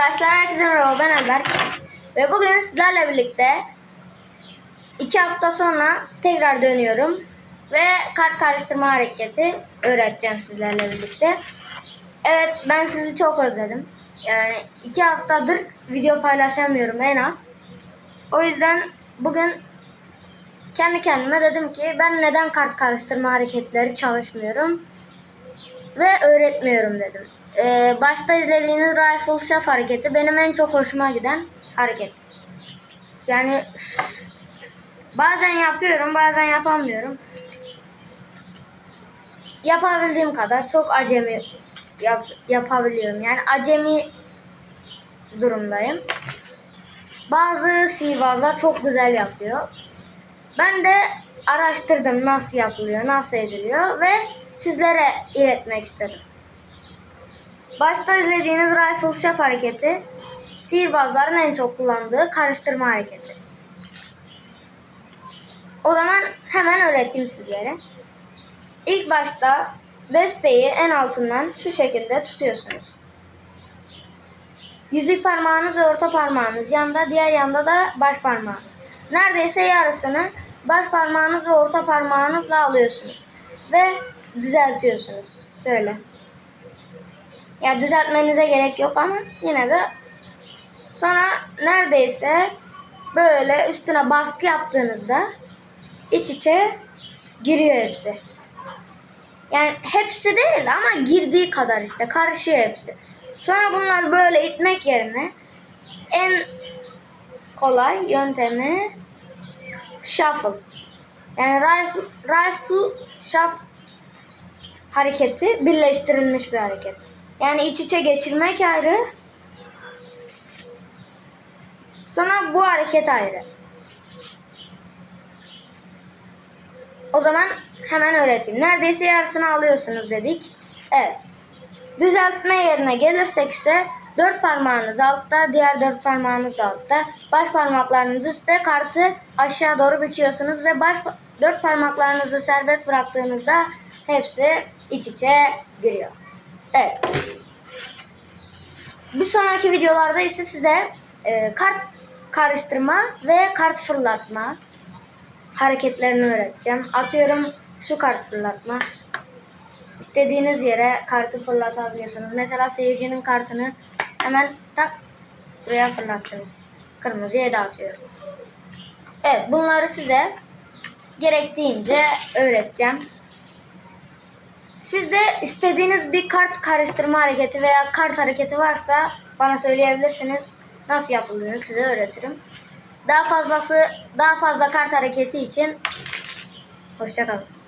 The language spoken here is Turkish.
Herkese merhaba ben Alberk. Ve bugün sizlerle birlikte iki hafta sonra tekrar dönüyorum. Ve kart karıştırma hareketi öğreteceğim sizlerle birlikte. Evet ben sizi çok özledim. Yani iki haftadır video paylaşamıyorum en az. O yüzden bugün kendi kendime dedim ki ben neden kart karıştırma hareketleri çalışmıyorum ve öğretmiyorum dedim. Ee, başta izlediğiniz rifle shot hareketi benim en çok hoşuma giden hareket. Yani bazen yapıyorum bazen yapamıyorum. Yapabildiğim kadar çok acemi yap, yapabiliyorum. Yani acemi durumdayım. Bazı sihirbazlar çok güzel yapıyor. Ben de araştırdım nasıl yapılıyor, nasıl ediliyor ve sizlere iletmek istedim. Başta izlediğiniz rifle shot hareketi sihirbazların en çok kullandığı karıştırma hareketi. O zaman hemen öğreteyim sizlere. İlk başta desteği en altından şu şekilde tutuyorsunuz. Yüzük parmağınız ve orta parmağınız yanda, diğer yanda da baş parmağınız. Neredeyse yarısını baş parmağınız ve orta parmağınızla alıyorsunuz. Ve düzeltiyorsunuz. Şöyle. Ya düzeltmenize gerek yok ama yine de sonra neredeyse böyle üstüne baskı yaptığınızda iç içe giriyor hepsi. Yani hepsi değil ama girdiği kadar işte karışıyor hepsi. Sonra bunlar böyle itmek yerine en kolay yöntemi shuffle. Yani rifle, rifle shuffle hareketi birleştirilmiş bir hareket. Yani iç içe geçirmek ayrı. Sonra bu hareket ayrı. O zaman hemen öğreteyim. Neredeyse yarısını alıyorsunuz dedik. Evet. Düzeltme yerine gelirsek ise dört parmağınız altta, diğer dört parmağınız da altta. Baş parmaklarınız üstte, kartı aşağı doğru büküyorsunuz ve baş dört parmaklarınızı serbest bıraktığınızda hepsi iç içe giriyor. Evet. Bir sonraki videolarda ise size e, kart karıştırma ve kart fırlatma hareketlerini öğreteceğim. Atıyorum şu kart fırlatma. İstediğiniz yere kartı fırlatabiliyorsunuz. Mesela seyircinin kartını hemen tak buraya fırlattınız. Kırmızıya dağıtıyorum. Evet bunları size gerektiğince öğreteceğim. Sizde istediğiniz bir kart karıştırma hareketi veya kart hareketi varsa bana söyleyebilirsiniz. Nasıl yapıldığını size öğretirim. Daha fazlası, daha fazla kart hareketi için hoşçakalın.